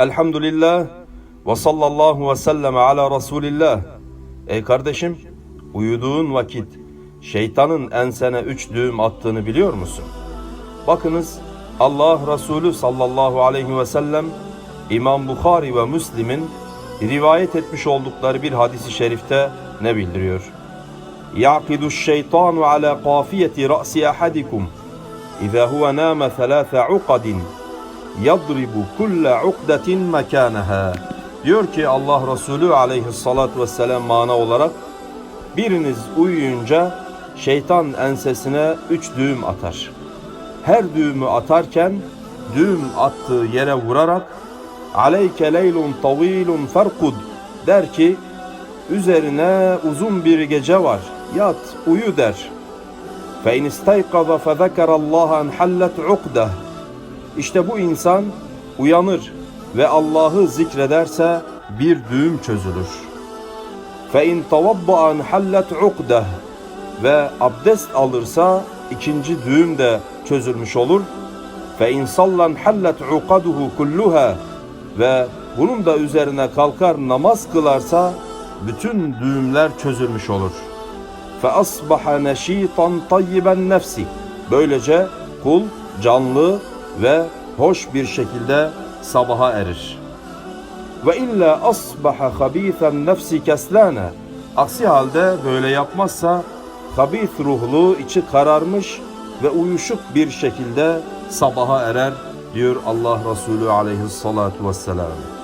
Elhamdülillah ve sallallahu ve sellem ala Resulillah. Ey kardeşim, uyuduğun vakit şeytanın ensene üç düğüm attığını biliyor musun? Bakınız Allah Resulü sallallahu aleyhi ve sellem İmam Bukhari ve Müslim'in rivayet etmiş oldukları bir hadisi şerifte ne bildiriyor? يعقد الشيطان على قافية رأس أحدكم إذا هو نام ثلاث عقد يضرب كل عقدة مكانها Diyor ki Allah Resulü aleyhissalatü vesselam mana olarak biriniz uyuyunca şeytan ensesine üç düğüm atar. Her düğümü atarken düğüm attığı yere vurarak aleyke leylun tavilun ferkud der ki üzerine uzun bir gece var yat uyu der. فَاِنْ اِسْتَيْقَظَ فَذَكَرَ اللّٰهَ اَنْحَلَّتْ عُقْدَهِ İşte bu insan uyanır ve Allah'ı zikrederse bir düğüm çözülür. فَاِنْ تَوَضَّعَ اَنْحَلَّتْ عُقْدَهِ Ve abdest alırsa ikinci düğüm de çözülmüş olur. فَاِنْ صَلَّنْ حَلَّتْ عُقَدُهُ كُلُّهَا Ve bunun da üzerine kalkar namaz kılarsa bütün düğümler çözülmüş olur. فَأَصْبَحَ نَش۪يطًا طَيِّبًا nefsi. Böylece kul canlı ve hoş bir şekilde sabaha erir. Ve illa asbaha habithen nefsi keslane. Aksi halde böyle yapmazsa habith ruhlu içi kararmış ve uyuşuk bir şekilde sabaha erer diyor Allah Resulü aleyhissalatu vesselam.